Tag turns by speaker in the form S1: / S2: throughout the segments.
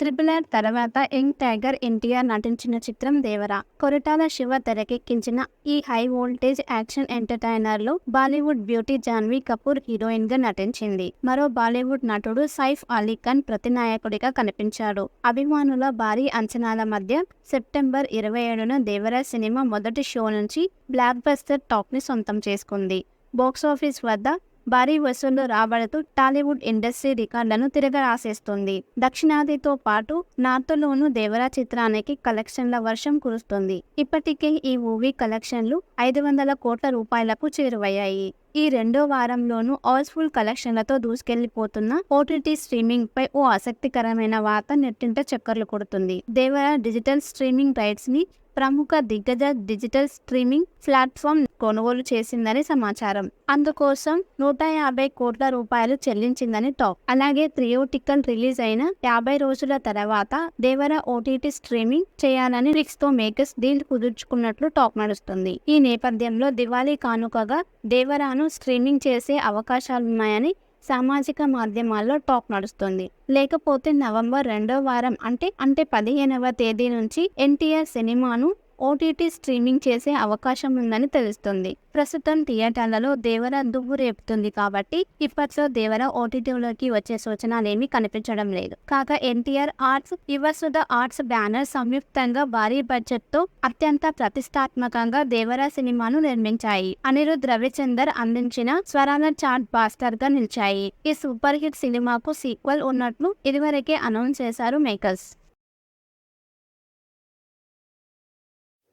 S1: Triple R తర్వాత young tiger NTR నటించిన చిత్రం దేవర. కొరటాల శివ తెరకెక్కించిన ఈ హై వోల్టేజ్ యాక్షన్ ఎంటర్టైనర్లో బాలీవుడ్ బ్యూటీ జాన్వీ కపూర్ హీరోయిన్గా నటించింది. మరో బాలీవుడ్ నటుడు సైఫ్ అలీ ఖాన్ ప్రతినాయకుడిగా కనిపించాడు. అభిమానుల భారీ అంచనాల మధ్య సెప్టెంబర్ ఇరవై ఏడున దేవర సినిమా మొదటి షో నుంచి బ్లాక్ బస్టర్ టాక్ని సొంతం చేసుకుంది. బాక్సాఫీస్ వద్ద భారీ వసూళ్ళు రాబడుతూ టాలీవుడ్ ఇండస్ట్రీ రికార్డులను తిరగరాసేస్తుంది దక్షిణాదితో పాటు నార్త్లోనూ దేవరా చిత్రానికి కలెక్షన్ల వర్షం కురుస్తుంది. ఇప్పటికే ఈ మూవీ కలెక్షన్లు ఐదు వందల కోట్ల రూపాయలకు చేరువయ్యాయి. ఈ రెండో వారంలోనూ హౌస్ఫుల్ కలెక్షన్లతో దూసుకెళ్ళిపోతున్న ఓటీటీ స్ట్రీమింగ్ పై ఓ ఆసక్తికరమైన వార్త నెట్టింట చక్కర్లు కొడుతుంది. దేవరా డిజిటల్ స్ట్రీమింగ్ రైట్స్ని ప్రముఖ దిగ్గజ డిజిటల్ స్ట్రీమింగ్ ప్లాట్ఫామ్ కొనుగోలు చేసిందని సమాచారం. అందుకోసం నూట యాభై కోట్ల రూపాయలు చెల్లించిందని టాక్. అలాగే థియోటికల్ రిలీజ్ అయిన యాభై రోజుల తర్వాత దేవర ఓటీటీ స్ట్రీమింగ్ చేయాలని రిక్స్తో మేకర్స్ డీల్ కుదుర్చుకున్నట్లు టాక్ నడుస్తుంది. ఈ నేపథ్యంలో దివాళీ కానుకగా దేవరాను స్ట్రీమింగ్ చేసే అవకాశాలున్నాయని సామాజిక మాధ్యమాల్లో టాక్ నడుస్తుంది. లేకపోతే నవంబర్ రెండో వారం అంటే అంటే పదిహేనవ తేదీ నుంచి ఎన్టీఆర్ సినిమాను ఓటీటీ స్ట్రీమింగ్ చేసే అవకాశం ఉందని తెలుస్తుంది. ప్రస్తుతం థియేటర్లలో దేవర దువ్వు రేపుతుంది కాబట్టి ఇప్పట్లో దేవర ఓటీటీలోకి వచ్చే సూచనలేమీ కనిపించడం లేదు. కాగా NTR arts Yuvasudha arts banner సంయుక్తంగా భారీ బడ్జెట్తో అత్యంత ప్రతిష్టాత్మకంగా దేవర సినిమాను నిర్మించాయి. అనిరుద్ రవిచందర్ అందించిన స్వరాల చార్ట్ బాస్టర్గా నిలిచాయి. ఈ సూపర్ హిట్ సినిమాకు సీక్వెల్ ఉన్నట్లు ఇదివరకే అనౌన్స్ చేశారు మేకర్స్.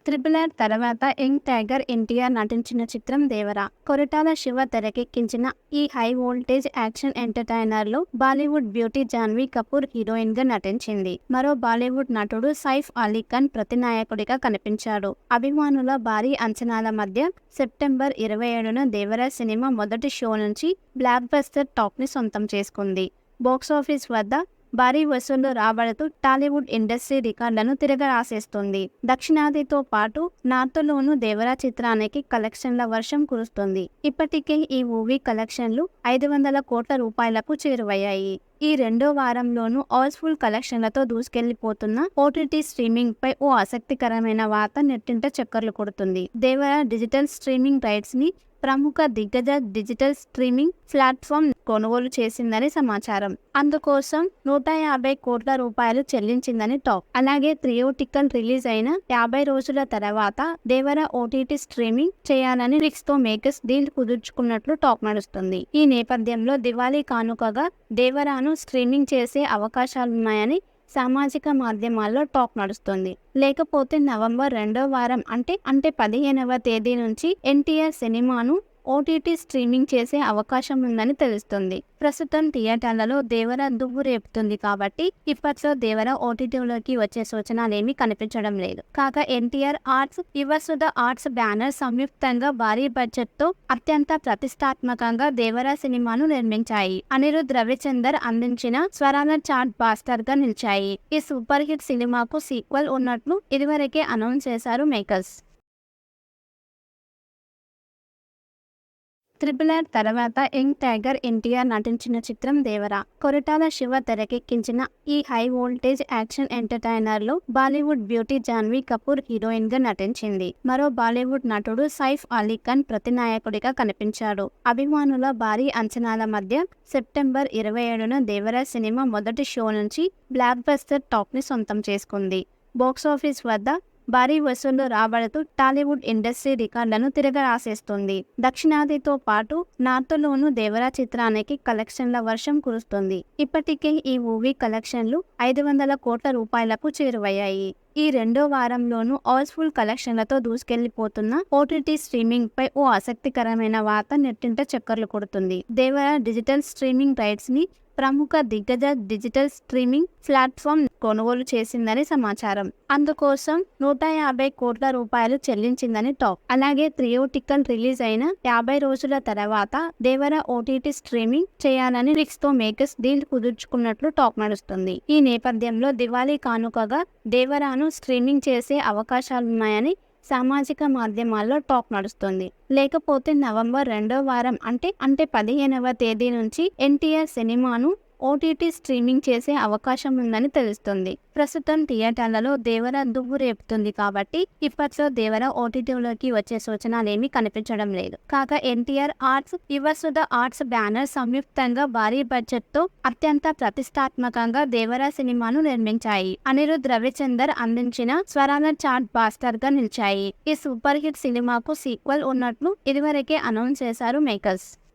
S1: త్రిపుల్ ఆర్ తర్వాత యంగ్ టైగర్ ఎన్టీఆర్ నటించిన చిత్రం దేవర. కొరటాల శివ తెరకెక్కించిన ఈ హై వోల్టేజ్ యాక్షన్ ఎంటర్టైనర్లో బాలీవుడ్ బ్యూటీ జాన్వీ కపూర్ హీరోయిన్గా నటించింది. మరో బాలీవుడ్ నటుడు సైఫ్ అలీ ఖాన్ ప్రతినాయకుడిగా కనిపించాడు. అభిమానుల భారీ అంచనాల మధ్య సెప్టెంబర్ ఇరవై ఏడున దేవర సినిమా మొదటి షో నుంచి బ్లాక్ బస్టర్ టాప్ని సొంతం చేసుకుంది. బాక్సాఫీస్ వద్ద భారీ వసూళ్ళు రాబడుతూ టాలీవుడ్ ఇండస్ట్రీ రికార్డులను తిరగరాసేస్తుంది. దక్షిణాదితో పాటు నార్త్లోనూ దేవరా చిత్రానికి కలెక్షన్ల వర్షం కురుస్తుంది. ఇప్పటికే ఈ మూవీ కలెక్షన్లు ఐదు వందల కోట్ల రూపాయలకు చేరువయ్యాయి. ఈ రెండో వారంలోనూ హౌస్ఫుల్ కలెక్షన్లతో దూసుకెళ్ళిపోతున్న ఓటీటీ స్ట్రీమింగ్ పై ఓ ఆసక్తికరమైన వార్త నెట్టింట చక్కర్లు కొడుతుంది. దేవరా డిజిటల్ స్ట్రీమింగ్ రైట్స్ని ప్రముఖ దిగ్గజ డిజిటల్ స్ట్రీమింగ్ ప్లాట్ఫామ్ కొనుగోలు చేసిందని సమాచారం. అందుకోసం నూట యాభై కోట్ల రూపాయలు చెల్లించిందని టాక్. అలాగే థియోటికల్ రిలీజ్ అయిన యాభై రోజుల తర్వాత దేవర ఓటీటీ స్ట్రీమింగ్ చేయాలని రిక్స్తో మేకర్స్ డీల్ కుదుర్చుకున్నట్లు టాక్ నడుస్తుంది. ఈ నేపథ్యంలో దివాళీ కానుకగా దేవరాను స్ట్రీమింగ్ చేసే అవకాశాలున్నాయని సామాజిక మాధ్యమాల్లో టాక్ నడుస్తుంది. లేకపోతే నవంబర్ రెండో వారం అంటే అంటే పదిహేనవ తేదీ నుంచి ఎన్టీఆర్ సినిమాను ఓటీటీ స్ట్రీమింగ్ చేసే అవకాశం ఉందని తెలుస్తుంది. ప్రస్తుతం థియేటర్లలో దేవర దువ్వు రేపుతుంది కాబట్టి ఇప్పట్లో దేవర ఓటీటీలోకి వచ్చే సూచనలేమీ కనిపించడం లేదు. కాగా NTR arts Yuvasudha arts banner సంయుక్తంగా భారీ బడ్జెట్తో అత్యంత ప్రతిష్టాత్మకంగా దేవర సినిమాను నిర్మించాయి. అనిరుద్ రవిచందర్ అందించిన స్వరాల చాట్ బాస్టర్గా నిలిచాయి. ఈ సూపర్ హిట్ సినిమాకు సీక్వెల్ ఉన్నట్లు ఇదివరకే అనౌన్స్ చేశారు మేకర్స్. త్రిపుల్ ఆర్ తర్వాత యంగ్ టైగర్ ఎన్టీఆర్ నటించిన చిత్రం దేవర. కొరటాల శివ తెరకెక్కించిన ఈ హై వోల్టేజ్ యాక్షన్ ఎంటర్టైనర్లో బాలీవుడ్ బ్యూటీ జాన్వీ కపూర్ హీరోయిన్గా నటించింది. మరో బాలీవుడ్ నటుడు సైఫ్ అలీ ఖాన్ ప్రతినాయకుడిగా కనిపించాడు. అభిమానుల భారీ అంచనాల మధ్య సెప్టెంబర్ ఇరవై ఏడున దేవర సినిమా మొదటి షో నుంచి బ్లాక్ బస్టర్ టాప్ని సొంతం చేసుకుంది. బాక్సాఫీస్ వద్ద భారీ వసూళ్ళు రాబడుతూ టాలీవుడ్ ఇండస్ట్రీ రికార్డులను తిరగరాసేస్తుంది. దక్షిణాదితో పాటు నార్త్లోనూ దేవరా చిత్రానికి కలెక్షన్ల వర్షం కురుస్తుంది. ఇప్పటికే ఈ మూవీ కలెక్షన్లు ఐదు వందల కోట్ల రూపాయలకు చేరువయ్యాయి. ఈ రెండో వారంలోనూ హౌస్ఫుల్ కలెక్షన్లతో దూసుకెళ్ళిపోతున్న ఓటీటీ స్ట్రీమింగ్ పై ఓ ఆసక్తికరమైన వార్త నెట్టింట చక్కర్లు కొడుతుంది. దేవర డిజిటల్ స్ట్రీమింగ్ రైట్స్ని ప్రముఖ దిగ్గజ డిజిటల్ స్ట్రీమింగ్ ప్లాట్ఫామ్ కొనుగోలు చేసిందని సమాచారం. అందుకోసం నూట యాభై కోట్ల రూపాయలు చెల్లించిందని టాక్. అలాగే థియోటికల్ రిలీజ్ అయిన యాభై రోజుల తర్వాత దేవర ఓటీటీ స్ట్రీమింగ్ చేయాలని రిక్స్తో మేకర్స్ డీల్ కుదుర్చుకున్నట్లు టాక్ నడుస్తుంది. ఈ నేపథ్యంలో దివాళీ కానుకగా దేవరాను స్ట్రీమింగ్ చేసే అవకాశాలున్నాయని సామాజిక మాధ్యమాల్లో టాక్ నడుస్తుంది. లేకపోతే నవంబర్ రెండో వారం అంటే అంటే పదిహేనవ తేదీ నుంచి ఎన్టీఆర్ సినిమాను ఓటీటీ స్ట్రీమింగ్ చేసే అవకాశం ఉందని తెలుస్తుంది. ప్రస్తుతం థియేటర్లలో దేవర దువ్వు రేపుతుంది కాబట్టి ఇప్పట్లో దేవర ఓటీటీలోకి వచ్చే సూచనలేమీ కనిపించడం లేదు. కాగా NTR arts Yuvasudha arts banner సంయుక్తంగా భారీ బడ్జెట్తో అత్యంత ప్రతిష్టాత్మకంగా దేవర సినిమాను నిర్మించాయి. అనిరుద్ రవిచందర్ అందించిన స్వరాల చార్ట్ బాస్టర్గా నిలిచాయి. ఈ సూపర్ హిట్ సినిమాకు సీక్వెల్ ఉన్నట్లు ఇదివరకే అనౌన్స్ చేశారు మేకర్స్.